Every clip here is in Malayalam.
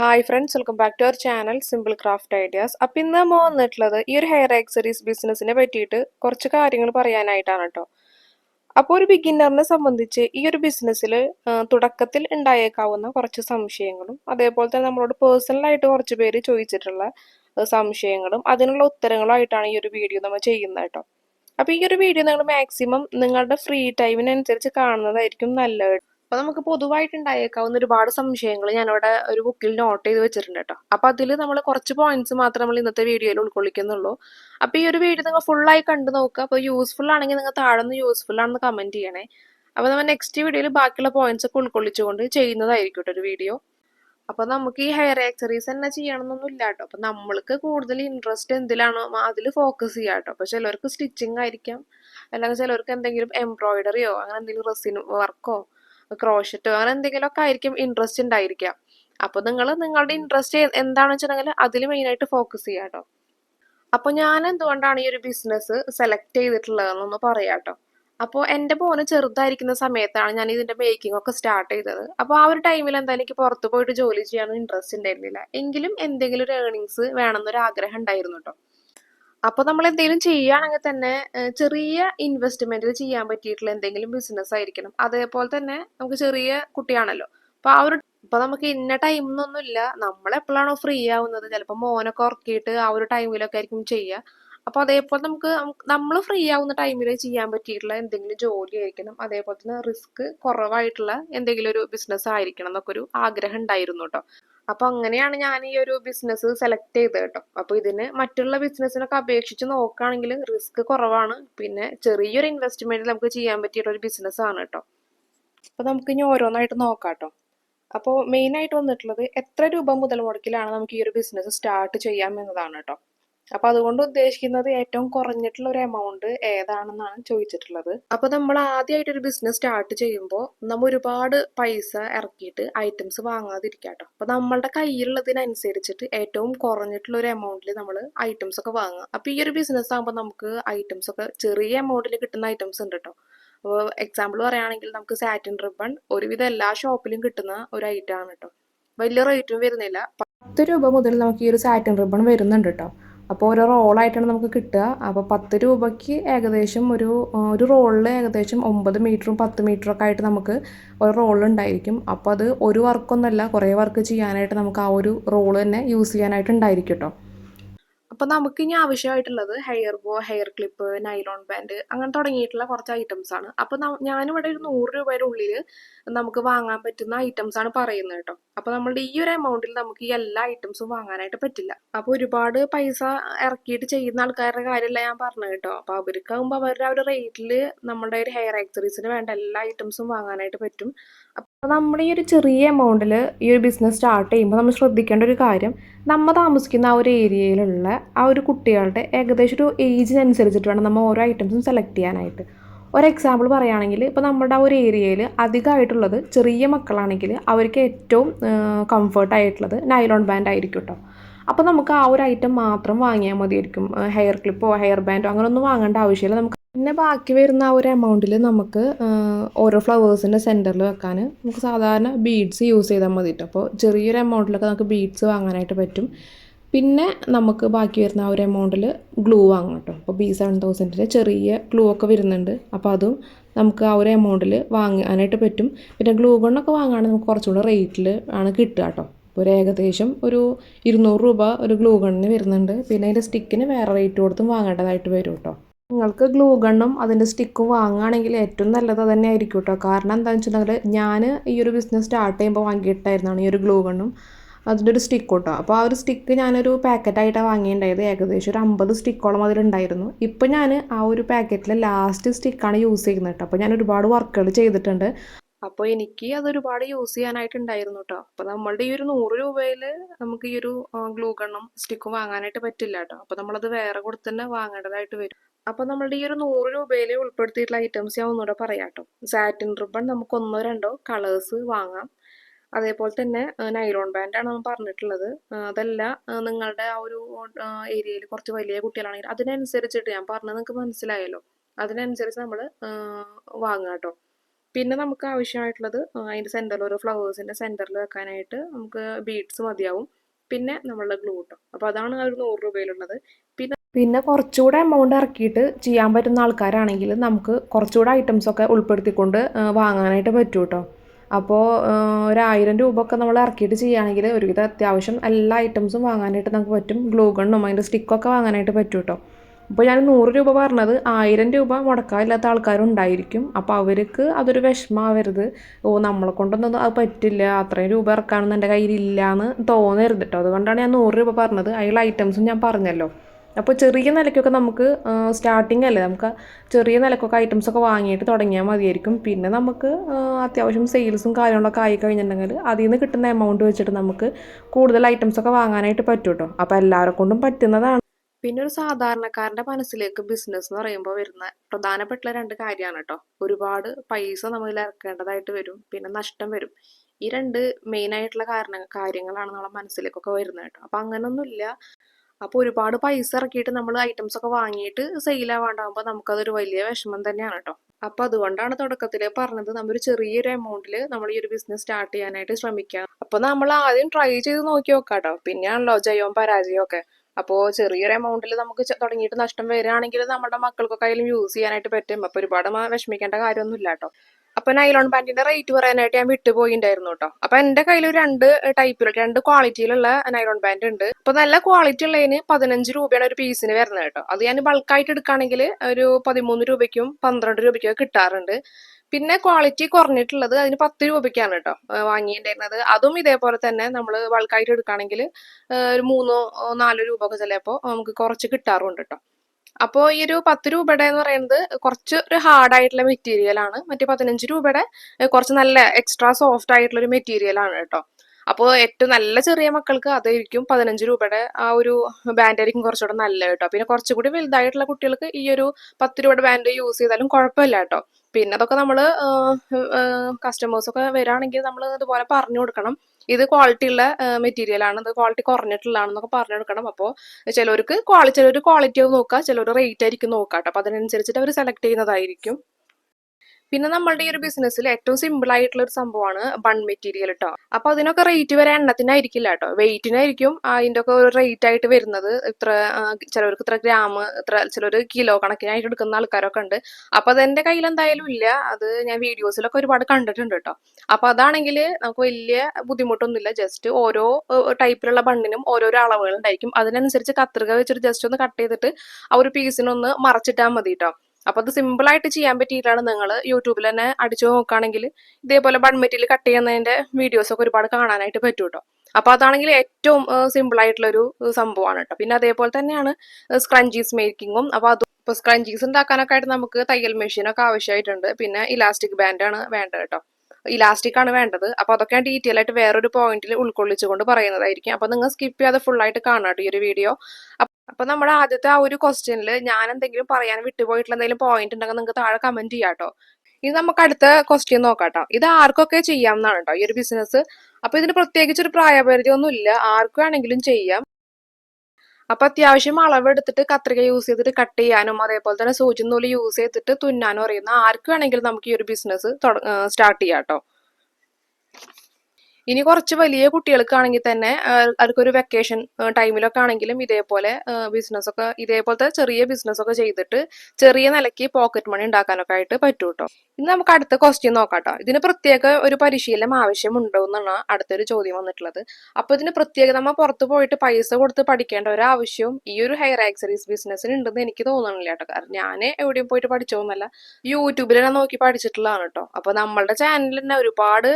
Hi friends welcome back to our channel simple craft ideas അപ്പം ഇന്ന് നമ്മൾ വന്നിട്ടുള്ളത് ഈ ഒരു ഹെയർ ആക്സറീസ് ബിസിനസ്സിനെ പറ്റിയിട്ട് കുറച്ച് കാര്യങ്ങൾ പറയാനായിട്ടാണ് കേട്ടോ അപ്പോൾ ഒരു ബിഗിന്നറിനെ സംബന്ധിച്ച് ഈ ഒരു ബിസിനസ്സിൽ തുടക്കത്തിൽ ഉണ്ടായേക്കാവുന്ന കുറച്ച് സംശയങ്ങളും അതേപോലെ തന്നെ നമ്മളോട് പേഴ്സണലായിട്ട് കുറച്ച് പേര് ചോദിച്ചിട്ടുള്ള സംശയങ്ങളും അതിനുള്ള ഉത്തരങ്ങളുമായിട്ടാണ് ഈ ഒരു വീഡിയോ നമ്മൾ ചെയ്യുന്നത് കേട്ടോ അപ്പോൾ ഈ ഒരു വീഡിയോ നിങ്ങൾ മാക്സിമം നിങ്ങളുടെ ഫ്രീ ടൈമിനനുസരിച്ച് കാണുന്നതായിരിക്കും നല്ലത്. അപ്പൊ നമുക്ക് പൊതുവായിട്ട് ഉണ്ടായേക്കാവുന്ന ഒരുപാട് സംശയങ്ങൾ ഞാനിവിടെ ഒരു ബുക്കിൽ നോട്ട് ചെയ്ത് വെച്ചിട്ടുണ്ട് കേട്ടോ. അപ്പൊ അതിൽ നമ്മൾ കുറച്ച് പോയിന്റ്സ് മാത്രം നമ്മൾ ഇന്നത്തെ വീഡിയോയിൽ ഉൾക്കൊള്ളിക്കുന്നുള്ളൂ. അപ്പൊ ഈ ഒരു വീഡിയോ നിങ്ങൾ ഫുള്ളായി കണ്ടു നോക്കുക. അപ്പോൾ യൂസ്ഫുൾ ആണെങ്കിൽ നിങ്ങൾ താഴെ നിന്ന് യൂസ്ഫുൾ ആണെന്ന് കമന്റ് ചെയ്യണേ. അപ്പൊ നമ്മൾ നെക്സ്റ്റ് വീഡിയോയിൽ ബാക്കിയുള്ള പോയിന്റ്സ് ഒക്കെ ഉൾക്കൊള്ളിച്ചുകൊണ്ട് ചെയ്യുന്നതായിരിക്കും ഒരു വീഡിയോ അപ്പൊ നമുക്ക് ഈ ഹെയർ ആക്സറീസ് തന്നെ ചെയ്യണമെന്നൊന്നും ഇല്ല കേട്ടോ. അപ്പൊ നമ്മൾക്ക് കൂടുതൽ ഇൻട്രസ്റ്റ് എന്തിലാണോ അതിൽ ഫോക്കസ് ചെയ്യാം കേട്ടോ. അപ്പൊ ചിലർക്ക് സ്റ്റിച്ചിങ് ആയിരിക്കാം. അല്ലെങ്കിൽ ചിലർക്ക് എന്തെങ്കിലും എംബ്രോയിഡറിയോ അങ്ങനെ എന്തെങ്കിലും റെസിൻ വർക്കോ ക്രോഷറ്റോ അങ്ങനെ എന്തെങ്കിലുമൊക്കെ ആയിരിക്കും ഇൻട്രസ്റ്റ് ഉണ്ടായിരിക്കുക അപ്പോൾ നിങ്ങൾ നിങ്ങളുടെ ഇൻട്രസ്റ്റ് എന്താണെന്ന് വെച്ചിട്ടുണ്ടെങ്കിൽ അതിൽ മെയിനായിട്ട് ഫോക്കസ് ചെയ്യുക കേട്ടോ അപ്പോൾ ഞാൻ എന്തുകൊണ്ടാണ് ഈ ഒരു ബിസിനസ് സെലക്ട് ചെയ്തിട്ടുള്ളതെന്നൊന്ന് പറയാം കേട്ടോ അപ്പോൾ എന്റെ മോന് ചെറുതായിരിക്കുന്ന സമയത്താണ് ഞാൻ ഇതിന്റെ മേക്കിംഗ് ഒക്കെ സ്റ്റാർട്ട് ചെയ്തത്. അപ്പോൾ ആ ഒരു ടൈമിൽ എന്തായാലും എനിക്ക് പുറത്ത് പോയിട്ട് ജോലി ചെയ്യാനൊന്നും ഇൻട്രസ്റ്റ് ഉണ്ടായിരുന്നില്ല എങ്കിലും എന്തെങ്കിലും ഒരു ഏർണിങ്സ് വേണമെന്നൊരു ആഗ്രഹം ഉണ്ടായിരുന്നു കേട്ടോ അപ്പോൾ നമ്മൾ എന്തെങ്കിലും ചെയ്യുകയാണെങ്കിൽ തന്നെ ചെറിയ ഇൻവെസ്റ്റ്മെന്റിൽ ചെയ്യാൻ പറ്റിയിട്ടുള്ള എന്തെങ്കിലും ബിസിനസ് ആയിരിക്കണം. അതേപോലെ തന്നെ നമുക്ക് ചെറിയ കുട്ടിയാണല്ലോ. അപ്പോൾ ആ ഒരു ഇപ്പൊ നമുക്ക് ഇന്ന ടൈം എന്നൊന്നുമില്ല നമ്മൾ എപ്പോഴാണോ ഫ്രീ ആവുന്നത്? ചിലപ്പോൾ മോനൊക്കെ ഉറക്കിയിട്ട് ആ ഒരു ടൈമിലൊക്കെ ആയിരിക്കും ചെയ്യുക. അപ്പോൾ അതേപോലെ നമുക്ക് നമ്മൾ ഫ്രീ ആവുന്ന ടൈമിൽ ചെയ്യാൻ പറ്റിയിട്ടുള്ള എന്തെങ്കിലും ജോലി ആയിരിക്കണം. അതേപോലെ തന്നെ റിസ്ക് കുറവായിട്ടുള്ള എന്തെങ്കിലും ഒരു ബിസിനസ് ആയിരിക്കണം എന്നൊക്കെ ഒരു ആഗ്രഹം ഉണ്ടായിരുന്നു കേട്ടോ അപ്പൊ അങ്ങനെയാണ് ഞാൻ ഈ ഒരു ബിസിനസ് സെലക്ട് ചെയ്തത് കേട്ടോ അപ്പൊ ഇതിന് മറ്റുള്ള ബിസിനസ്സിനൊക്കെ അപേക്ഷിച്ച് നോക്കുകയാണെങ്കിൽ റിസ്ക് കുറവാണ്. പിന്നെ ചെറിയൊരു ഇൻവെസ്റ്റ്മെന്റിൽ നമുക്ക് ചെയ്യാൻ പറ്റിയിട്ടുള്ള ഒരു ബിസിനസ് ആണ് കേട്ടോ അപ്പൊ നമുക്ക് ഇനി ഓരോന്നായിട്ട് നോക്കാം കേട്ടോ അപ്പോൾ മെയിൻ ആയിട്ട് വന്നിട്ടുള്ളത് എത്ര രൂപ മുതൽ മുടക്കിലാണ് നമുക്ക് ഈ ഒരു ബിസിനസ് സ്റ്റാർട്ട് ചെയ്യാം എന്നതാണ് കേട്ടോ അപ്പൊ അതുകൊണ്ട് ഉദ്ദേശിക്കുന്നത് ഏറ്റവും കുറഞ്ഞിട്ടുള്ള ഒരു എമൗണ്ട് ഏതാണെന്നാണ് ചോദിച്ചിട്ടുള്ളത്. അപ്പൊ നമ്മൾ ആദ്യമായിട്ട് ഒരു ബിസിനസ് സ്റ്റാർട്ട് ചെയ്യുമ്പോൾ നമ്മൾ ഒരുപാട് പൈസ ഇറക്കിയിട്ട് ഐറ്റംസ് വാങ്ങാതിരിക്കുക കേട്ടോ അപ്പൊ നമ്മളുടെ കയ്യിലുള്ളതിനനുസരിച്ചിട്ട് ഏറ്റവും കുറഞ്ഞിട്ടുള്ള ഒരു എമൗണ്ടിൽ നമ്മൾ ഐറ്റംസ് ഒക്കെ വാങ്ങുക. അപ്പൊ ഈ ഒരു ബിസിനസ് ആകുമ്പോൾ നമുക്ക് ഐറ്റംസ് ഒക്കെ ചെറിയ എമൗണ്ടിൽ കിട്ടുന്ന ഐറ്റംസ് ഉണ്ട് കേട്ടോ അപ്പോൾ എക്സാമ്പിൾ പറയുകയാണെങ്കിൽ നമുക്ക് സാറ്റിൻ റിബൺ ഒരുവിധം എല്ലാ ഷോപ്പിലും കിട്ടുന്ന ഒരു ഐറ്റം ആണ് കേട്ടോ വലിയ റേറ്റും വരുന്നില്ല. പത്ത് രൂപ മുതൽ നമുക്ക് ഈ ഒരു സാറ്റിൻ റിബൺ വരുന്നുണ്ട് കേട്ടോ അപ്പോൾ ഓരോ റോളായിട്ടാണ് നമുക്ക് കിട്ടുക. അപ്പോൾ പത്ത് രൂപയ്ക്ക് ഏകദേശം ഒരു ഒരു റോളിൽ ഏകദേശം ഒമ്പത് മീറ്ററും പത്ത് മീറ്ററും ഒക്കെ ആയിട്ട് നമുക്ക് ഒരു റോളുണ്ടായിരിക്കും അപ്പോൾ അത് ഒരു വർക്കൊന്നല്ല കുറേ വർക്ക് ചെയ്യാനായിട്ട് നമുക്ക് ആ ഒരു റോൾ തന്നെ യൂസ് ചെയ്യാനായിട്ട് ഉണ്ടായിരിക്കും കേട്ടോ അപ്പോൾ നമുക്ക് ഇനി ആവശ്യമായിട്ടുള്ളത് hair bow hair clip nylon band അങ്ങനെ തുടങ്ങിയിട്ടുള്ള കുറച്ച് ഐറ്റംസ് ആണ്. അപ്പോൾ ഞാനിവിടെ ഒരു നൂറ് രൂപയുടെ ഉള്ളിൽ നമുക്ക് വാങ്ങാൻ പറ്റുന്ന ഐറ്റംസ് ആണ് പറയുന്നത് കേട്ടോ. അപ്പോൾ നമ്മളുടെ ഈ ഒരു എമൗണ്ടിൽ നമുക്ക് ഈ എല്ലാ ഐറ്റംസും വാങ്ങാനായിട്ട് പറ്റില്ല. അപ്പോൾ ഒരുപാട് പൈസ ഇറക്കിയിട്ട് ചെയ്യുന്ന ആൾക്കാരുടെ കാര്യമല്ല ഞാൻ പറഞ്ഞത് കേട്ടോ. അപ്പോൾ അവർക്കാകുമ്പോൾ അവരുടെ ഒരു റേറ്റിൽ നമ്മുടെ ഒരു ഹെയർ ആക്സറീസിന് വേണ്ട എല്ലാ ഐറ്റംസും വാങ്ങാനായിട്ട് പറ്റും. അപ്പോൾ നമ്മുടെ ഈ ഒരു ചെറിയ എമൗണ്ടിൽ ഈ ഒരു ബിസിനസ് സ്റ്റാർട്ട് ചെയ്യുമ്പോൾ നമ്മൾ ശ്രദ്ധിക്കേണ്ട ഒരു കാര്യം നമ്മൾ താമസിക്കുന്ന ആ ഒരു ഏരിയയിലുള്ള ആ ഒരു കുട്ടികളുടെ ഏകദേശം ഒരു ഏജിനനുസരിച്ചിട്ട് വേണം നമ്മൾ ഓരോ ഐറ്റംസും സെലക്ട് ചെയ്യാനായിട്ട്. ഒരു എക്സാമ്പിൾ പറയുകയാണെങ്കിൽ ഇപ്പോൾ നമ്മുടെ ആ ഒരു ഏരിയയിൽ അധികമായിട്ടുള്ളത് ചെറിയ മക്കളാണെങ്കിൽ അവർക്ക് ഏറ്റവും കംഫർട്ട് ആയിട്ടുള്ളത് നൈലോൺ ബാൻഡ് ആയിരിക്കും കേട്ടോ അപ്പോൾ നമുക്ക് ആ ഒരു ഐറ്റം മാത്രം വാങ്ങിയാൽ മതിയായിരിക്കും. ഹെയർ ക്ലിപ്പോ ഹെയർ ബാൻഡോ അങ്ങനെയൊന്നും വാങ്ങേണ്ട ആവശ്യമില്ല. നമുക്ക് പിന്നെ ബാക്കി വരുന്ന ആ ഒരു എമൗണ്ടിൽ നമുക്ക് ഓരോ ഫ്ലവേഴ്സിന്റെ സെന്ററിൽ വെക്കാൻ നമുക്ക് സാധാരണ ബീഡ്സ് യൂസ് ചെയ്താൽ മതി അപ്പോൾ ചെറിയൊരു എമൗണ്ടിലൊക്കെ നമുക്ക് ബീഡ്സ് വാങ്ങാനായിട്ട് പറ്റും. പിന്നെ നമുക്ക് ബാക്കി വരുന്ന ആ ഒരു എമൗണ്ടിൽ ഗ്ലൂ വാങ്ങണം കേട്ടോ. അപ്പോൾ ബി സെവൻ തൗസൻഡിന്റെ ചെറിയ ഗ്ലൂ ഒക്കെ വരുന്നുണ്ട്. അപ്പോൾ അതും നമുക്ക് ആ ഒരു എമൗണ്ടിൽ വാങ്ങാനായിട്ട് പറ്റും. പിന്നെ ഗ്ലൂ ഗണ്ണൊക്കെ വാങ്ങുകയാണെങ്കിൽ നമുക്ക് കുറച്ചുകൂടെ റേറ്റിൽ ആണ് കിട്ടുക കേട്ടോ. അപ്പോൾ ഒരു ഏകദേശം ഒരു ഇരുന്നൂറ് രൂപ ഒരു ഗ്ലൂ ഗണ്ണിന് വരുന്നുണ്ട്. പിന്നെ അതിന്റെ സ്റ്റിക്കിന് വേറെ റേറ്റ് കൊടുത്തും വാങ്ങേണ്ടതായിട്ട് വരും കേട്ടോ. നിങ്ങൾക്ക് ഗ്ലൂ ഗണ്ണും അതിന്റെ സ്റ്റിക്കും വാങ്ങുകയാണെങ്കിൽ ഏറ്റവും നല്ലത് തന്നെ ആയിരിക്കും കേട്ടോ. കാരണം എന്താണെന്ന് വെച്ചിട്ടുണ്ടെങ്കിൽ ഞാൻ ഈ ഒരു ബിസിനസ് സ്റ്റാർട്ട് ചെയ്യുമ്പോൾ വാങ്ങിയിട്ടായിരുന്നാണ് ഈ ഒരു ഗ്ലൂ ഗണ്ണും അതിന്റെ ഒരു സ്റ്റിക്ക് കേട്ടോ അപ്പോൾ ആ ഒരു സ്റ്റിക്ക് ഞാനൊരു പാക്കറ്റായിട്ടാണ് വാങ്ങിയിട്ടുണ്ടായത്. ഏകദേശം ഒരു അമ്പത് സ്റ്റിക്കോളം അതിലുണ്ടായിരുന്നു. ഇപ്പോൾ ഞാൻ ആ ഒരു പാക്കറ്റിലെ ലാസ്റ്റ് സ്റ്റിക്കാണ് യൂസ് ചെയ്യുന്നത് കേട്ടോ അപ്പോൾ ഞാൻ ഒരുപാട് വർക്കുകൾ ചെയ്തിട്ടുണ്ട്. അപ്പോൾ എനിക്ക് അത് ഒരുപാട് യൂസ് ചെയ്യാനായിട്ടുണ്ടായിരുന്നു കേട്ടോ അപ്പോൾ നമ്മളുടെ ഈ ഒരു നൂറ് രൂപയിൽ നമുക്ക് ഈ ഒരു ഗ്ലൂ ഗണ്ണും സ്റ്റിക്കും വാങ്ങാനായിട്ട് പറ്റില്ല കേട്ടോ അപ്പോൾ നമ്മളത് വേറെ കൊടുത്ത് തന്നെ വാങ്ങേണ്ടതായിട്ട് വരും. അപ്പോൾ നമ്മളുടെ ഈ ഒരു നൂറ് രൂപയിൽ ഉൾപ്പെടുത്തിയിട്ടുള്ള ഐറ്റംസ് ഞാൻ ഒന്നുകൂടെ പറയാം കേട്ടോ സാറ്റിൻ റിബൺ നമുക്ക് ഒന്നോ രണ്ടോ കളേഴ്സ് വാങ്ങാം. അതേപോലെ തന്നെ നൈലോൺ ബാൻഡാണ് നമ്മൾ പറഞ്ഞിട്ടുള്ളത്. അതല്ല നിങ്ങളുടെ ആ ഒരു ഏരിയയിൽ കുറച്ച് വലിയ കുട്ടികളാണെങ്കിൽ അതിനനുസരിച്ചിട്ട് ഞാൻ പറഞ്ഞത് നിങ്ങൾക്ക് മനസ്സിലായല്ലോ. അതിനനുസരിച്ച് നമ്മൾ വാങ്ങുക കേട്ടോ പിന്നെ നമുക്ക് ആവശ്യമായിട്ടുള്ളത് അതിന്റെ സെന്ററിൽ ഒരു ഫ്ലവേഴ്സിന്റെ സെന്ററിൽ വെക്കാനായിട്ട് നമുക്ക് ബീഡ്സ് മതിയാവും. പിന്നെ നമ്മളുടെ ഗ്ലൂ കേട്ടോ അപ്പോൾ അതാണ് ആ ഒരു നൂറ് രൂപയിലുള്ളത്. പിന്നെ പിന്നെ കുറച്ചുകൂടെ എമൗണ്ട് ഇറക്കിയിട്ട് ചെയ്യാൻ പറ്റുന്ന ആൾക്കാരാണെങ്കിൽ നമുക്ക് കുറച്ചുകൂടെ ഐറ്റംസൊക്കെ ഉൾപ്പെടുത്തിക്കൊണ്ട് വാങ്ങാനായിട്ട് പറ്റും കേട്ടോ അപ്പോൾ ഒരു ആയിരം രൂപ ഒക്കെ നമ്മൾ ഇറക്കിയിട്ട് ചെയ്യുകയാണെങ്കിൽ ഒരുവിധം അത്യാവശ്യം എല്ലാ ഐറ്റംസും വാങ്ങാനായിട്ട് നമുക്ക് പറ്റും. ഗ്ലൂ ഗണ്ണും അതിന്റെ സ്റ്റിക്കൊക്കെ വാങ്ങാനായിട്ട് പറ്റും കേട്ടോ. അപ്പോൾ ഞാൻ നൂറ് രൂപ പറഞ്ഞത് ആയിരം രൂപ മുടക്കാനില്ലാത്ത ആൾക്കാരുണ്ടായിരിക്കും. അപ്പോൾ അവർക്ക് അതൊരു വിഷമാവരുത്. ഓ നമ്മളെ കൊണ്ടൊന്നും അത് പറ്റില്ല. അത്രയും രൂപ ഇറക്കാനൊന്നും എന്റെ കയ്യിലില്ല എന്ന് തോന്നരുത് കേട്ടോ. അതുകൊണ്ടാണ് ഞാൻ നൂറ് രൂപ പറഞ്ഞത്. അതിലുള്ള ഐറ്റംസും ഞാൻ പറഞ്ഞല്ലോ. അപ്പോൾ ചെറിയ നിലയ്ക്കൊക്കെ നമുക്ക് സ്റ്റാർട്ടിംഗ് അല്ലേ നമുക്ക് ചെറിയ നിലക്കൊക്കെ ഐറ്റംസ് ഒക്കെ വാങ്ങിയിട്ട് തുടങ്ങിയാൽ മതിയായിരിക്കും. പിന്നെ നമുക്ക് അത്യാവശ്യം സെയിൽസും കാര്യങ്ങളൊക്കെ ആയി കഴിഞ്ഞിട്ടുണ്ടെങ്കിൽ അതിൽ നിന്ന് കിട്ടുന്ന എമൗണ്ട് വെച്ചിട്ട് നമുക്ക് കൂടുതൽ ഐറ്റംസ് ഒക്കെ വാങ്ങാനായിട്ട് പറ്റും കേട്ടോ അപ്പോൾ എല്ലാവരെ കൊണ്ടും പറ്റുന്നതാണ്. പിന്നെ ഒരു സാധാരണക്കാരന്റെ മനസ്സിലേക്ക് ബിസിനസ് എന്ന് പറയുമ്പോൾ വരുന്ന പ്രധാനപ്പെട്ട രണ്ട് കാര്യമാണ് കേട്ടോ ഒരുപാട് പൈസ നമ്മൾ ഇറക്കേണ്ടതായിട്ട് വരും പിന്നെ നഷ്ടം വരും. ഈ രണ്ട് മെയിൻ ആയിട്ടുള്ള കാരണ കാര്യങ്ങളാണ് നമ്മളെ മനസ്സിലേക്കൊക്കെ വരുന്നത് കേട്ടോ അപ്പം അങ്ങനൊന്നുമില്ല. അപ്പോൾ ഒരുപാട് പൈസ ഇറക്കിയിട്ട് നമ്മൾ ഐറ്റംസ് ഒക്കെ വാങ്ങിയിട്ട് സെയിൽ ആവാണ്ടാകുമ്പോൾ നമുക്കതൊരു വലിയ വിഷമം തന്നെയാണ് കേട്ടോ അപ്പോൾ അതുകൊണ്ടാണ് തുടക്കത്തിൽ പറഞ്ഞത് നമ്മളൊരു ചെറിയൊരു എമൗണ്ടിൽ നമ്മൾ ഈ ഒരു ബിസിനസ് സ്റ്റാർട്ട് ചെയ്യാനായിട്ട് ശ്രമിക്കുക അപ്പോൾ നമ്മൾ ആദ്യം ട്രൈ ചെയ്ത് നോക്കി നോക്കാം കേട്ടോ പിന്നെയാണല്ലോ ജയവും പരാജയവും ഒക്കെ. അപ്പോൾ ചെറിയൊരു എമൗണ്ടിൽ നമുക്ക് തുടങ്ങിയിട്ട് നഷ്ടം വരികയാണെങ്കിൽ നമ്മുടെ മക്കൾക്കൊക്കെ ആയാലും യൂസ് ചെയ്യാനായിട്ട് പറ്റും. അപ്പോൾ ഒരുപാട് വിഷമിക്കേണ്ട കാര്യമൊന്നുമില്ല കേട്ടോ അപ്പൊ നൈലോൺ പാന്റിന്റെ റേറ്റ് പറയാനായിട്ട് ഞാൻ വിട്ടുപോയിണ്ടായിരുന്നു കേട്ടോ അപ്പൊ എന്റെ കയ്യിൽ രണ്ട് ടൈപ്പിൽ രണ്ട് ക്വാളിറ്റിയിലുള്ള നൈലോൺ പാന്റ് ഉണ്ട് അപ്പൊ നല്ല ക്വാളിറ്റി ഉള്ളതിന് പതിനഞ്ച് രൂപയാണ് ഒരു പീസിന് വരുന്നത് കേട്ടോ അത് ഞാൻ ബൾക്കായിട്ട് എടുക്കുകയാണെങ്കിൽ ഒരു പതിമൂന്ന് രൂപയ്ക്കും പന്ത്രണ്ട് രൂപയ്ക്കും കിട്ടാറുണ്ട്. പിന്നെ ക്വാളിറ്റി കുറഞ്ഞിട്ടുള്ളത് അതിന് പത്ത് രൂപയ്ക്കാണ് കേട്ടോ വാങ്ങിയിട്ടുണ്ടായിരുന്നത് അതും ഇതേപോലെ തന്നെ നമ്മൾ ബൾക്കായിട്ട് എടുക്കുകയാണെങ്കിൽ ഒരു മൂന്നോ നാലോ രൂപ ഒക്കെ ചിലപ്പോൾ നമുക്ക് കുറച്ച് കിട്ടാറുണ്ട് കേട്ടോ അപ്പോൾ ഈ ഒരു പത്ത് രൂപയുടെ എന്ന് പറയുന്നത് കുറച്ച് ഒരു ഹാർഡ് ആയിട്ടുള്ള മെറ്റീരിയൽ ആണ്. മറ്റേ പതിനഞ്ച് രൂപയുടെ കുറച്ച് നല്ല എക്സ്ട്രാ സോഫ്റ്റ് ആയിട്ടുള്ള ഒരു മെറ്റീരിയൽ ആണ് കേട്ടോ. അപ്പോൾ ഏറ്റവും നല്ല ചെറിയ മക്കൾക്ക് അതായിരിക്കും പതിനഞ്ച് രൂപയുടെ ആ ഒരു ബാൻഡ് ആയിരിക്കും കുറച്ചുകൂടെ നല്ലത് കേട്ടോ. പിന്നെ കുറച്ചുകൂടി വലുതായിട്ടുള്ള കുട്ടികൾക്ക് ഈ ഒരു പത്ത് രൂപയുടെ ബാൻഡ് യൂസ് ചെയ്താലും കുഴപ്പമില്ല കേട്ടോ. പിന്നെ അതൊക്കെ നമ്മൾ കസ്റ്റമേഴ്സൊക്കെ വരാണെങ്കിൽ നമ്മൾ ഇതുപോലെ പറഞ്ഞു കൊടുക്കണം. ഇത് ക്വാളിറ്റി ഉള്ള മെറ്റീരിയൽ ആണ്. ഇത് ക്വാളിറ്റി കുറഞ്ഞിട്ടുള്ളതാണെന്നൊക്കെ പറഞ്ഞു കൊടുക്കണം. അപ്പോൾ ചിലർക്ക് ക്വാളിറ്റി ചിലർ ക്വാളിറ്റി നോക്കുക ചിലർ റേറ്റ് ആയിരിക്കും നോക്കുക കേട്ടോ. അപ്പോൾ അതിനനുസരിച്ചിട്ട് അവർ സെലക്ട് ചെയ്യുന്നതായിരിക്കും. പിന്നെ നമ്മളുടെ ഈ ഒരു ബിസിനസ്സിൽ ഏറ്റവും സിമ്പിൾ ആയിട്ടുള്ള ഒരു സംഭവമാണ് ബൺ മെറ്റീരിയൽ കേട്ടോ അപ്പൊ അതിനൊക്കെ റേറ്റ് വരെ എണ്ണത്തിനായിരിക്കില്ല കേട്ടോ വെയിറ്റിനായിരിക്കും അതിന്റെ ഒക്കെ ഒരു റേറ്റ് ആയിട്ട് വരുന്നത്. ഇത്ര ചിലവർക്ക് ഇത്ര ഗ്രാം ഇത്ര ചിലർ കിലോ കണക്കിനായിട്ട് എടുക്കുന്ന ആൾക്കാരൊക്കെ ഉണ്ട്. അപ്പൊ അതെന്റെ കയ്യിൽ എന്തായാലും ഇല്ല. അത് ഞാൻ വീഡിയോസിലൊക്കെ ഒരുപാട് കണ്ടിട്ടുണ്ട് കേട്ടോ അപ്പൊ അതാണെങ്കിൽ നമുക്ക് വലിയ ബുദ്ധിമുട്ടൊന്നുമില്ല. ജസ്റ്റ് ഓരോ ടൈപ്പിലുള്ള ബണ്ണിനും ഓരോരോ അളവുകൾ ഉണ്ടായിരിക്കും. അതിനനുസരിച്ച് കത്രിക വെച്ചിട്ട് ജസ്റ്റ് ഒന്ന് കട്ട് ചെയ്തിട്ട് ആ ഒരു പീസിനൊന്ന് മറച്ചിട്ടാൽ മതി കേട്ടോ അപ്പൊ അത് സിമ്പിൾ ആയിട്ട് ചെയ്യാൻ പറ്റിയിട്ടാണ് നിങ്ങൾ യൂട്യൂബിൽ തന്നെ അടിച്ചു നോക്കുകയാണെങ്കിൽ ഇതേപോലെ ബൺമെറ്റിൽ കട്ട് ചെയ്യുന്നതിന്റെ വീഡിയോസ് ഒക്കെ ഒരുപാട് കാണാനായിട്ട് പറ്റും കേട്ടോ അപ്പൊ അതാണെങ്കിൽ ഏറ്റവും സിമ്പിൾ ആയിട്ടുള്ള ഒരു സംഭവമാണ് കേട്ടോ പിന്നെ അതേപോലെ തന്നെയാണ് സ്ക്രഞ്ചീസ് മേക്കിങ്ങും അപ്പൊ അത് സ്ക്രഞ്ചീസ് ഉണ്ടാക്കാനൊക്കെ ആയിട്ട് നമുക്ക് തയ്യൽ മെഷീനൊക്കെ ആവശ്യമായിട്ടുണ്ട്. പിന്നെ ഇലാസ്റ്റിക് ബാൻഡാണ് വേണ്ടത് കേട്ടോ ഇലാസ്റ്റിക് ആണ് വേണ്ടത്. അപ്പൊ അതൊക്കെ ഞാൻ ഡീറ്റെയിൽ ആയിട്ട് വേറൊരു പോയിന്റിൽ ഉൾക്കൊള്ളിച്ചുകൊണ്ട് പറയുന്നതായിരിക്കും. അപ്പൊ നിങ്ങൾ സ്കിപ്പ് ചെയ്യാതെ ഫുൾ ആയിട്ട് കാണാം ഈ ഒരു വീഡിയോ അപ്പൊ നമ്മുടെ ആദ്യത്തെ ആ ഒരു ക്വസ്റ്റ്യനിൽ ഞാൻ എന്തെങ്കിലും പറയാൻ വിട്ടുപോയിട്ടുള്ള എന്തെങ്കിലും പോയിന്റ് ഉണ്ടെങ്കിൽ നിങ്ങൾക്ക് താഴെ കമന്റ് ചെയ്യാട്ടോ ഇനി നമുക്ക് അടുത്ത ക്വസ്റ്റ്യൻ നോക്കാട്ടോ ഇത് ആർക്കൊക്കെ ചെയ്യാം എന്നാണ് കേട്ടോ ഈ ഒരു ബിസിനസ് അപ്പൊ ഇതിന് പ്രത്യേകിച്ച് ഒരു പ്രായപരിധി ഒന്നും ഇല്ല ആർക്കും ചെയ്യാം. അപ്പൊ അത്യാവശ്യം അളവെടുത്തിട്ട് കത്രിക യൂസ് ചെയ്തിട്ട് കട്ട് ചെയ്യാനും അതേപോലെ തന്നെ സൂചി നൂൽ യൂസ് ചെയ്തിട്ട് തുന്നാനും അറിയുന്ന ആർക്ക് വേണമെങ്കിലും നമുക്ക് ഈ ഒരു ബിസിനസ് സ്റ്റാർട്ട് ചെയ്യാം കേട്ടോ ഇനി കുറച്ച് വലിയ കുട്ടികൾക്കാണെങ്കിൽ തന്നെ അവർക്കൊരു വെക്കേഷൻ ടൈമിലൊക്കെ ആണെങ്കിലും ഇതേപോലെ ബിസിനസ് ഒക്കെ ഇതേപോലത്തെ ചെറിയ ബിസിനസ് ഒക്കെ ചെയ്തിട്ട് ചെറിയ നിലയ്ക്ക് പോക്കറ്റ് മണി ഉണ്ടാക്കാനൊക്കെ ആയിട്ട് പറ്റൂ കേട്ടോ ഇനി നമുക്ക് അടുത്ത ക്വസ്റ്റ്യൻ നോക്കാം കേട്ടോ ഇതിന് പ്രത്യേക ഒരു പരിശീലനം ആവശ്യമുണ്ടോ എന്നാണ് അടുത്തൊരു ചോദ്യം വന്നിട്ടുള്ളത്. അപ്പൊ ഇതിന് പ്രത്യേക നമ്മൾ പുറത്ത് പോയിട്ട് പൈസ കൊടുത്ത് പഠിക്കേണ്ട ഒരു ആവശ്യവും ഈ ഒരു ഹെയർ ആക്സറീസ് ബിസിനസ്സിന് ഉണ്ടെന്ന് എനിക്ക് തോന്നണില്ല കേട്ടോ. കാരണം ഞാൻ എവിടെയും പോയിട്ട് പഠിച്ചോന്നല്ല യൂട്യൂബിൽ ഞാൻ നോക്കി പഠിച്ചിട്ടുള്ളതാണ് കേട്ടോ. അപ്പൊ നമ്മളുടെ ചാനലിൽ തന്നെ ഒരുപാട്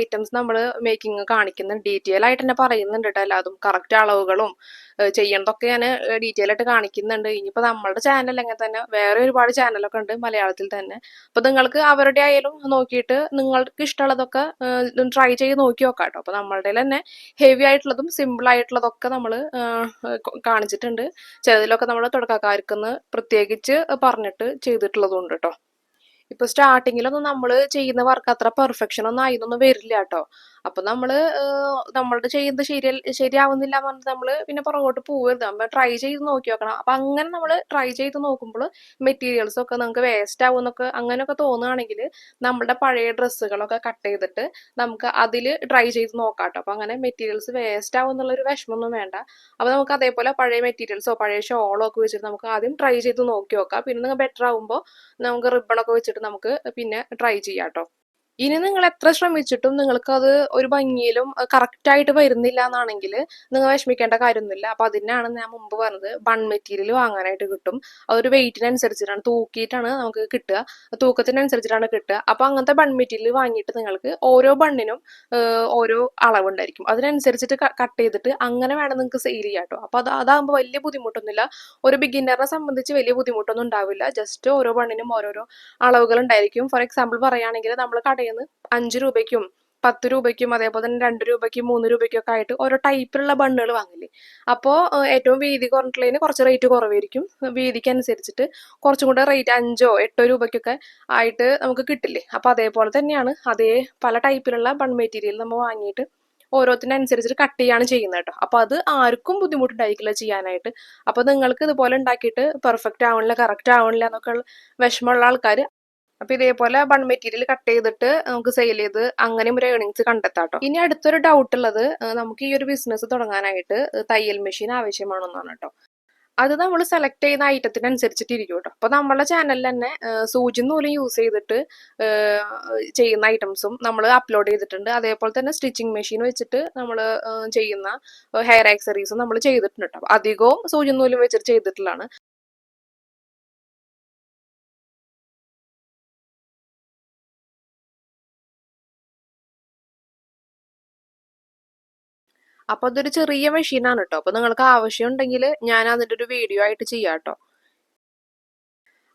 ഐറ്റംസ് നമ്മൾ മേക്കിംഗ് കാണിക്കുന്നുണ്ട്. ഡീറ്റെയിൽ ആയിട്ട് തന്നെ പറയുന്നുണ്ട് കേട്ടോ എല്ലാതും. കറക്റ്റ് അളവുകളും ചെയ്യണതൊക്കെ ഞാൻ ഡീറ്റെയിൽ ആയിട്ട് കാണിക്കുന്നുണ്ട്. ഇനിയിപ്പോ നമ്മളുടെ ചാനൽ അങ്ങനെ തന്നെ വേറെ ഒരുപാട് ചാനലൊക്കെ ഉണ്ട് മലയാളത്തിൽ തന്നെ. അപ്പൊ നിങ്ങൾക്ക് അവരുടെ ആയാലും നോക്കിയിട്ട് നിങ്ങൾക്ക് ഇഷ്ടമുള്ളതൊക്കെ ട്രൈ ചെയ്ത് നോക്കി നോക്കാം കേട്ടോ അപ്പൊ നമ്മളുടെ തന്നെ ഹെവി ആയിട്ടുള്ളതും സിമ്പിൾ ആയിട്ടുള്ളതൊക്കെ നമ്മൾ കാണിച്ചിട്ടുണ്ട്. ചിലതിലൊക്കെ നമ്മൾ തുടക്കക്കാർക്കെന്ന് പ്രത്യേകിച്ച് പറഞ്ഞിട്ട് ചെയ്തിട്ടുള്ളതുണ്ട് കേട്ടോ ഇപ്പൊ സ്റ്റാർട്ടിങ്ങിലൊന്നും നമ്മൾ ചെയ്യുന്ന വർക്ക് അത്ര പെർഫെക്ഷൻ ഒന്നും ആയിന്നൊന്നും വരില്ല കേട്ടോ അപ്പൊ നമ്മൾ നമ്മളുടെ ചെയ്യുന്നത് ശരി ശരിയാവുന്നില്ല എന്ന് പറഞ്ഞിട്ട് നമ്മൾ പിന്നെ പുറകോട്ട് പോകരുത് നമ്മൾ ട്രൈ ചെയ്ത് നോക്കി നോക്കണം അപ്പൊ അങ്ങനെ നമ്മൾ ട്രൈ ചെയ്ത് നോക്കുമ്പോൾ മെറ്റീരിയൽസ് ഒക്കെ നമുക്ക് വേസ്റ്റ് ആവും എന്നൊക്കെ അങ്ങനെയൊക്കെ തോന്നുകയാണെങ്കിൽ നമ്മുടെ പഴയ ഡ്രസ്സുകളൊക്കെ കട്ട് ചെയ്തിട്ട് നമുക്ക് അതിൽ ട്രൈ ചെയ്ത് നോക്കാട്ടോ കേട്ടോ അപ്പൊ അങ്ങനെ മെറ്റീരിയൽസ് വേസ്റ്റ് ആവും എന്നുള്ളൊരു വിഷമമൊന്നും വേണ്ട. അപ്പൊ നമുക്ക് അതേപോലെ പഴയ മെറ്റീരിയൽസോ പഴയ ഷോളോ ഒക്കെ വെച്ചിട്ട് നമുക്ക് ആദ്യം ട്രൈ ചെയ്ത് നോക്കി നോക്കാം പിന്നെ ബെറ്റർ ആവുമ്പോൾ നമുക്ക് റിബണൊക്കെ വെച്ചിട്ട് നമുക്ക് പിന്നെ ട്രൈ ചെയ്യാം കേട്ടോ ഇനി നിങ്ങൾ എത്ര ശ്രമിച്ചിട്ടും നിങ്ങൾക്ക് അത് ഒരു ഭംഗിയിലും കറക്റ്റ് ആയിട്ട് വരുന്നില്ല എന്നാണെങ്കിൽ നിങ്ങൾ വിഷമിക്കേണ്ട കാര്യമൊന്നുമില്ല. അപ്പൊ അതിനാണ് ഞാൻ മുമ്പ് പറഞ്ഞത് ബൺ മെറ്റീരിയൽ വാങ്ങാനായിട്ട് കിട്ടും. അതൊരു വെയിറ്റിനനുസരിച്ചിട്ടാണ് തൂക്കിയിട്ടാണ് നമുക്ക് കിട്ടുക. തൂക്കത്തിനനുസരിച്ചിട്ടാണ് കിട്ടുക. അപ്പൊ അങ്ങനത്തെ ബൺ മെറ്റീരിയൽ വാങ്ങിയിട്ട് നിങ്ങൾക്ക് ഓരോ ബണ്ണിനും ഓരോ അളവുണ്ടായിരിക്കും. അതിനനുസരിച്ചിട്ട് കട്ട് ചെയ്തിട്ട് അങ്ങനെ വേണം നിങ്ങൾക്ക് സെയിൽ ചെയ്യാം കേട്ടോ അപ്പൊ അത് അതാകുമ്പോൾ വലിയ ബുദ്ധിമുട്ടൊന്നുമില്ല. ഒരു ബിഗിന്നറിനെ സംബന്ധിച്ച് വലിയ ബുദ്ധിമുട്ടൊന്നും ഉണ്ടാവില്ല. ജസ്റ്റ് ഓരോ ബണ്ണിനും ഓരോരോ അളവുകൾ ഉണ്ടായിരിക്കും. ഫോർ എക്സാമ്പിൾ പറയുകയാണെങ്കിൽ നമ്മൾ കടയിൽ നിന്ന് അഞ്ച് രൂപയ്ക്കും പത്ത് രൂപയ്ക്കും അതേപോലെ തന്നെ രണ്ട് രൂപയ്ക്കും മൂന്ന് രൂപയ്ക്കും ഒക്കെ ആയിട്ട് ഓരോ ടൈപ്പിലുള്ള ബണ്ണുകൾ വാങ്ങില്ലേ? അപ്പോൾ ഏറ്റവും വീതി കുറഞ്ഞിട്ടുള്ളതിന് കുറച്ച് റേറ്റ് കുറവായിരിക്കും. വീതിക്ക് അനുസരിച്ചിട്ട് കുറച്ചും കൂടെ റേറ്റ് അഞ്ചോ എട്ടോ രൂപയ്ക്കൊക്കെ ആയിട്ട് നമുക്ക് കിട്ടില്ലേ? അപ്പോൾ അതേപോലെ തന്നെയാണ് അതേ പല ടൈപ്പിലുള്ള ബൺ മെറ്റീരിയൽ നമ്മൾ വാങ്ങിയിട്ട് ഓരോത്തിനനുസരിച്ചിട്ട് കട്ട് ചെയ്യാണ് ചെയ്യുന്നത് കേട്ടോ. അപ്പോൾ അത് ആർക്കും ബുദ്ധിമുട്ടുണ്ടായിരിക്കില്ല ചെയ്യാനായിട്ട്. അപ്പോൾ നിങ്ങൾക്ക് ഇതുപോലെ ഉണ്ടാക്കിയിട്ട് പെർഫെക്റ്റ് ആവണില്ല കറക്റ്റ് ആവണില്ല എന്നൊക്കെ വിഷമമുള്ള ആൾക്കാർ അപ്പൊ ഇതേപോലെ ബൺ മെറ്റീരിയൽ കട്ട് ചെയ്തിട്ട് നമുക്ക് സെയിൽ ചെയ്ത് അങ്ങനെയും ഒരു ഏണിങ്സ് കണ്ടെത്താട്ടോ. ഇനി അടുത്തൊരു ഡൗട്ട് ഉള്ളത് നമുക്ക് ഈ ഒരു ബിസിനസ് തുടങ്ങാനായിട്ട് തയ്യൽ മെഷീൻ ആവശ്യമാണെന്നാണ് കേട്ടോ. അത് നമ്മൾ സെലക്ട് ചെയ്യുന്ന ഐറ്റത്തിനനുസരിച്ചിട്ട് ഇരിക്കും കേട്ടോ. അപ്പൊ നമ്മളെ ചാനലിൽ തന്നെ സൂചി നൂലും യൂസ് ചെയ്തിട്ട് ചെയ്യുന്ന ഐറ്റംസും നമ്മൾ അപ്ലോഡ് ചെയ്തിട്ടുണ്ട്. അതേപോലെ തന്നെ സ്റ്റിച്ചിങ് മെഷീൻ വെച്ചിട്ട് നമ്മൾ ചെയ്യുന്ന ഹെയർ ആക്സറീസും നമ്മൾ ചെയ്തിട്ടുണ്ട് കേട്ടോ. അധികവും സൂചി നൂലും വെച്ചിട്ട് ചെയ്തിട്ടുള്ളതാണ്. അപ്പൊ അതൊരു ചെറിയ മെഷീനാണ് കേട്ടോ അപ്പൊ നിങ്ങൾക്ക് ആവശ്യം ഉണ്ടെങ്കിൽ ഞാൻ അതിന്റെ ഒരു വീഡിയോ ആയിട്ട് ചെയ്യാം കേട്ടോ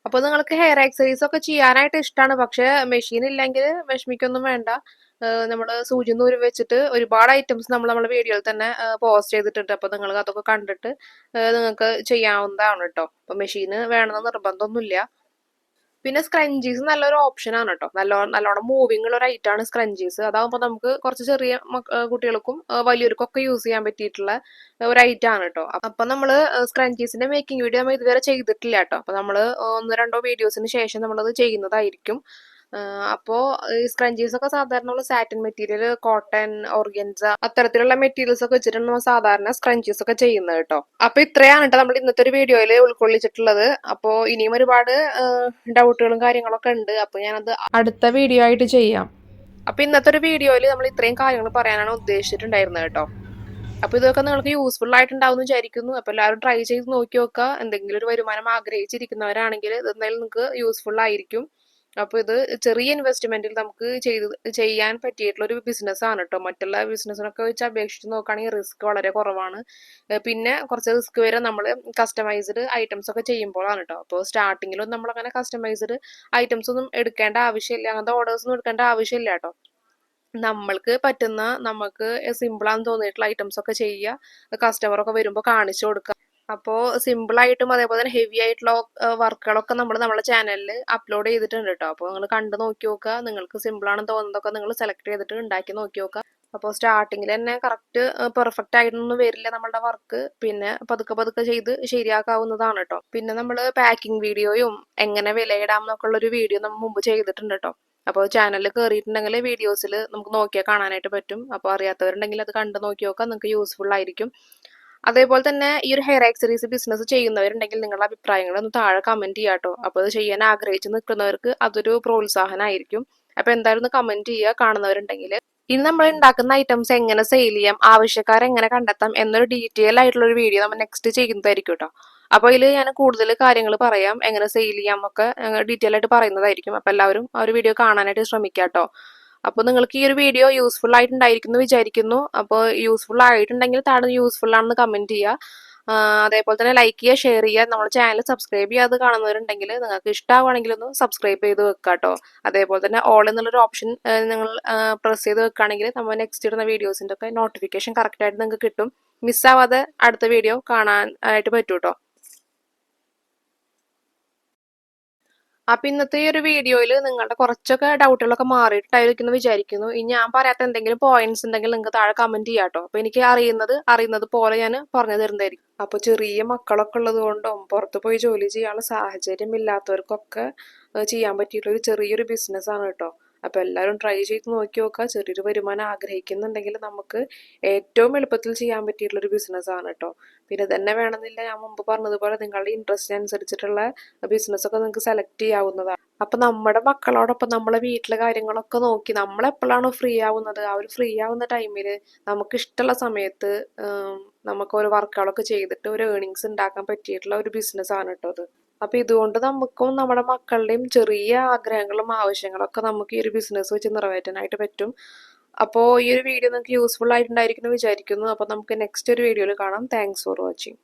അപ്പൊ നിങ്ങൾക്ക് ഹെയർ ആക്സറീസ് ഒക്കെ ചെയ്യാനായിട്ട് ഇഷ്ടമാണ് പക്ഷെ മെഷീൻ ഇല്ലെങ്കിൽ വിഷമിക്കൊന്നും വേണ്ട. നമ്മൾ സൂചി നൂര് വെച്ചിട്ട് ഒരുപാട് ഐറ്റംസ് നമ്മൾ നമ്മുടെ വീഡിയോയിൽ തന്നെ പോസ്റ്റ് ചെയ്തിട്ടുണ്ട്. അപ്പൊ നിങ്ങൾക്ക് അതൊക്കെ കണ്ടിട്ട് നിങ്ങൾക്ക് ചെയ്യാവുന്നതാണ് കേട്ടോ അപ്പൊ മെഷീന് വേണമെന്ന് നിർബന്ധമൊന്നുമില്ല. പിന്നെ സ്ക്രഞ്ചീസ് നല്ലൊരു ഓപ്ഷൻ ആണ് കേട്ടോ നല്ല നല്ലോണം മൂവിങ് ഉള്ള ഒരു ഐറ്റം ആണ് സ്ക്രഞ്ചീസ് അതാകുമ്പോൾ നമുക്ക് കുറച്ച് ചെറിയ കുട്ടികൾക്കും വലിയവർക്കൊക്കെ യൂസ് ചെയ്യാൻ പറ്റിയിട്ടുള്ള ഒരു ഐറ്റം ആണ് കേട്ടോ അപ്പൊ നമ്മൾ സ്ക്രഞ്ചീസിന്റെ മേക്കിംഗ് വീഡിയോ നമ്മൾ ഇതുവരെ ചെയ്തിട്ടില്ല കേട്ടോ അപ്പൊ നമ്മൾ ഒന്നോ രണ്ടോ വീഡിയോസിന് ശേഷം നമ്മളത് ചെയ്യുന്നതായിരിക്കും. അപ്പോ ഈ സ്ക്രഞ്ചീസ് ഒക്കെ സാധാരണ ഉള്ള സാറ്റിൻ മെറ്റീരിയൽ കോട്ടൺ ഓർഗൻസ അത്തരത്തിലുള്ള മെറ്റീരിയൽസ് ഒക്കെ വെച്ചിട്ടാണ് നമ്മൾ സാധാരണ സ്ക്രഞ്ചീസ് ഒക്കെ ചെയ്യുന്നത് കേട്ടോ. അപ്പൊ ഇത്രയാണ് കേട്ടോ നമ്മൾ ഇന്നത്തെ ഒരു വീഡിയോയിൽ ഉൾക്കൊള്ളിച്ചിട്ടുള്ളത്. അപ്പോ ഇനിയും ഒരുപാട് ഡൗട്ടുകളും കാര്യങ്ങളൊക്കെ ഉണ്ട്. അപ്പൊ ഞാനത് അടുത്ത വീഡിയോ ആയിട്ട് ചെയ്യാം. അപ്പൊ ഇന്നത്തെ ഒരു വീഡിയോയിൽ നമ്മൾ ഇത്രയും കാര്യങ്ങൾ പറയാനാണ് ഉദ്ദേശിച്ചിട്ടുണ്ടായിരുന്നത് കേട്ടോ. അപ്പൊ ഇതൊക്കെ നിങ്ങൾക്ക് യൂസ്ഫുൾ ആയിട്ടുണ്ടാവും വിചാരിക്കുന്നു. അപ്പൊ എല്ലാവരും ട്രൈ ചെയ്ത് നോക്കി നോക്കുക. എന്തെങ്കിലും ഒരു വരുമാനം ആഗ്രഹിച്ചിരിക്കുന്നവരാണെങ്കിൽ ഇത് എന്തായാലും നിങ്ങൾക്ക് യൂസ്ഫുൾ ആയിരിക്കും. അപ്പൊ ഇത് ചെറിയ ഇൻവെസ്റ്റ്മെന്റിൽ നമുക്ക് ചെയ്ത് ചെയ്യാൻ പറ്റിയിട്ടുള്ള ഒരു ബിസിനസ് ആണ് കേട്ടോ മറ്റുള്ള ബിസിനസ്സിനൊക്കെ വെച്ച് അപേക്ഷിച്ച് നോക്കുകയാണെങ്കിൽ റിസ്ക് വളരെ കുറവാണ്. പിന്നെ കുറച്ച് റിസ്ക് വരെ നമ്മൾ കസ്റ്റമൈസ്ഡ് ഐറ്റംസ് ഒക്കെ ചെയ്യുമ്പോഴാണ് കേട്ടോ അപ്പോൾ നമ്മൾ അങ്ങനെ കസ്റ്റമൈസ്ഡ് ഐറ്റംസ് ഒന്നും എടുക്കേണ്ട ആവശ്യമില്ല. അങ്ങനത്തെ ഓർഡേഴ്സ് ഒന്നും എടുക്കേണ്ട ആവശ്യമില്ല കേട്ടോ നമ്മൾക്ക് പറ്റുന്ന നമുക്ക് സിമ്പിളാന്ന് തോന്നിയിട്ടുള്ള ഐറ്റംസ് ഒക്കെ ചെയ്യുക. കസ്റ്റമർ ഒക്കെ വരുമ്പോൾ കാണിച്ചു കൊടുക്കുക. അപ്പോൾ സിമ്പിൾ ആയിട്ടും അതേപോലെ തന്നെ ഹെവി ആയിട്ടുള്ള വർക്കുകളൊക്കെ നമ്മൾ നമ്മുടെ ചാനലിൽ അപ്ലോഡ് ചെയ്തിട്ടുണ്ട് കേട്ടോ അപ്പോൾ നിങ്ങൾ കണ്ടു നോക്കി നോക്കുക നിങ്ങൾക്ക് സിമ്പിൾ ആണെന്ന് തോന്നുന്നതൊക്കെ നിങ്ങൾ സെലക്ട് ചെയ്തിട്ട് ഉണ്ടാക്കി നോക്കി നോക്കുക അപ്പോൾ സ്റ്റാർട്ടിങ്ങിൽ തന്നെ കറക്റ്റ് പെർഫെക്റ്റ് ആയിട്ടൊന്നും വരില്ല നമ്മളുടെ വർക്ക് പിന്നെ പതുക്കെ പതുക്കെ ചെയ്ത് ശരിയാക്കാവുന്നതാണ് കേട്ടോ പിന്നെ നമ്മൾ പാക്കിംഗ് വീഡിയോയും എങ്ങനെ വിലയിടാം എന്നൊക്കെ ഉള്ളൊരു വീഡിയോ നമ്മൾ മുമ്പ് ചെയ്തിട്ടുണ്ട് കേട്ടോ അപ്പോൾ ചാനലിൽ കയറിയിട്ടുണ്ടെങ്കിൽ വീഡിയോസിൽ നമുക്ക് നോക്കിയാൽ കാണാനായിട്ട് പറ്റും. അപ്പോൾ അറിയാത്തവരുണ്ടെങ്കിൽ അത് കണ്ടു നോക്കി നോക്കാം. നിങ്ങൾക്ക് യൂസ്ഫുൾ ആയിരിക്കും. അതേപോലെ തന്നെ ഈ ഒരു ഹെയർ ആക്സറീസ് ബിസിനസ് ചെയ്യുന്നവരുണ്ടെങ്കിൽ നിങ്ങളുടെ അഭിപ്രായങ്ങൾ ഒന്ന് താഴെ കമന്റ് ചെയ്യാട്ടോ അപ്പോൾ അത് ചെയ്യാൻ ആഗ്രഹിച്ച് നിൽക്കുന്നവർക്ക് അതൊരു പ്രോത്സാഹനമായിരിക്കും അപ്പോൾ എന്തായാലും ഒന്ന് കമന്റ് ചെയ്യുക കാണുന്നവരുണ്ടെങ്കിൽ. ഇനി നമ്മൾ ഉണ്ടാക്കുന്ന ഐറ്റംസ് എങ്ങനെ സെയിൽ ചെയ്യാം ആവശ്യക്കാരെ എങ്ങനെ കണ്ടെത്താം എന്നൊരു ഡീറ്റെയിൽ ആയിട്ടുള്ള ഒരു വീഡിയോ നമ്മൾ നെക്സ്റ്റ് ചെയ്യുന്നതായിരിക്കും കേട്ടോ അപ്പോൾ ഇതിൽ ഞാൻ കൂടുതൽ കാര്യങ്ങൾ പറയാം എങ്ങനെ സെയിൽ ചെയ്യാം ഒക്കെ ഡീറ്റെയിൽ ആയിട്ട് പറയുന്നതായിരിക്കും. അപ്പോൾ എല്ലാവരും ആ ഒരു വീഡിയോ കാണാനായിട്ട് ശ്രമിക്കാം കേട്ടോ അപ്പോൾ നിങ്ങൾക്ക് ഈ ഒരു വീഡിയോ യൂസ്ഫുൾ ആയിട്ടുണ്ടായിരിക്കും എന്ന് വിചാരിക്കുന്നു. അപ്പോൾ യൂസ്ഫുൾ ആയിട്ടുണ്ടെങ്കിൽ താഴെ യൂസ്ഫുൾ ആണെന്ന് കമന്റ് ചെയ്യുക. അതേപോലെ തന്നെ ലൈക്ക് ചെയ്യുക ഷെയർ ചെയ്യുക. നമ്മുടെ ചാനൽ സബ്സ്ക്രൈബ് ചെയ്യാതെ കാണുന്നവരുണ്ടെങ്കിൽ നിങ്ങൾക്ക് ഇഷ്ടമാവുകയാണെങ്കിൽ ഒന്ന് സബ്സ്ക്രൈബ് ചെയ്ത് വെക്കുക കേട്ടോ അതേപോലെ തന്നെ ഓൾ എന്നുള്ളൊരു ഓപ്ഷൻ നിങ്ങൾ പ്രസ് ചെയ്ത് വെക്കുകയാണെങ്കിൽ നമ്മൾ നെക്സ്റ്റ് ഇടുന്ന വീഡിയോസിന്റെ ഒക്കെ നോട്ടിഫിക്കേഷൻ കറക്റ്റായിട്ട് നിങ്ങൾക്ക് കിട്ടും. മിസ്സാവാതെ അടുത്ത വീഡിയോ കാണാൻ ആയിട്ട് പറ്റൂ കേട്ടോ അപ്പൊ ഇന്നത്തെ ഈ ഒരു വീഡിയോയിൽ നിങ്ങളുടെ കുറച്ചൊക്കെ ഡൗട്ടുകളൊക്കെ മാറിയിട്ടായിരിക്കുന്നു വിചാരിക്കുന്നു. ഇനി ഞാൻ പറയാത്ത എന്തെങ്കിലും പോയിന്റ്സ് ഉണ്ടെങ്കിൽ നിങ്ങൾക്ക് താഴെ കമന്റ് ചെയ്യാട്ടോ അപ്പൊ എനിക്ക് അറിയുന്നത് അറിയുന്നത് പോലെ ഞാൻ പറഞ്ഞു തരുന്നതായിരിക്കും അപ്പൊ ചെറിയ മക്കളൊക്കെ ഉള്ളത് കൊണ്ടും പുറത്ത് പോയി ജോലി ചെയ്യാനുള്ള സാഹചര്യം ഇല്ലാത്തവർക്കൊക്കെ ചെയ്യാൻ പറ്റിയിട്ടുള്ള ഒരു ചെറിയൊരു ബിസിനസ് ആണ് കേട്ടോ അപ്പൊ എല്ലാവരും ട്രൈ ചെയ്ത് നോക്കി നോക്കുക ചെറിയൊരു വരുമാനം ആഗ്രഹിക്കുന്നുണ്ടെങ്കിൽ നമുക്ക് ഏറ്റവും എളുപ്പത്തിൽ ചെയ്യാൻ പറ്റിയിട്ടുള്ള ഒരു ബിസിനസ് ആണ് കേട്ടോ പിന്നെ തന്നെ വേണമെന്നില്ല. ഞാൻ മുമ്പ് പറഞ്ഞതുപോലെ നിങ്ങളുടെ ഇൻട്രസ്റ്റ് അനുസരിച്ചിട്ടുള്ള ബിസിനസ് ഒക്കെ നിങ്ങൾക്ക് സെലക്ട് ചെയ്യാവുന്നതാണ് അപ്പൊ നമ്മുടെ മക്കളോടൊപ്പം നമ്മളെ വീട്ടിലെ കാര്യങ്ങളൊക്കെ നോക്കി നമ്മളെപ്പോഴാണോ ഫ്രീ ആവുന്നത് ആ ഒരു ഫ്രീ ആവുന്ന ടൈമിൽ നമുക്ക് ഇഷ്ടമുള്ള സമയത്ത് നമുക്ക് ഓരോ വർക്കുകളൊക്കെ ചെയ്തിട്ട് ഒരു ഏണിങ്സ് ഉണ്ടാക്കാൻ പറ്റിയിട്ടുള്ള ഒരു ബിസിനസ് ആണ് കേട്ടോ അത് അപ്പൊ ഇതുകൊണ്ട് നമുക്കും നമ്മുടെ മക്കളുടെയും ചെറിയ ആഗ്രഹങ്ങളും ആവശ്യങ്ങളും ഒക്കെ നമുക്ക് ഈ ഒരു ബിസിനസ് വെച്ച് നിറവേറ്റാനായിട്ട് പറ്റും. അപ്പോൾ ഈ ഒരു വീഡിയോ നിങ്ങൾക്ക് യൂസ്ഫുൾ ആയിട്ടുണ്ടായിരിക്കുന്നു വിചാരിക്കുന്നു. അപ്പോൾ നമുക്ക് നെക്സ്റ്റ് ഒരു വീഡിയോയിൽ കാണാം. Thanks for watching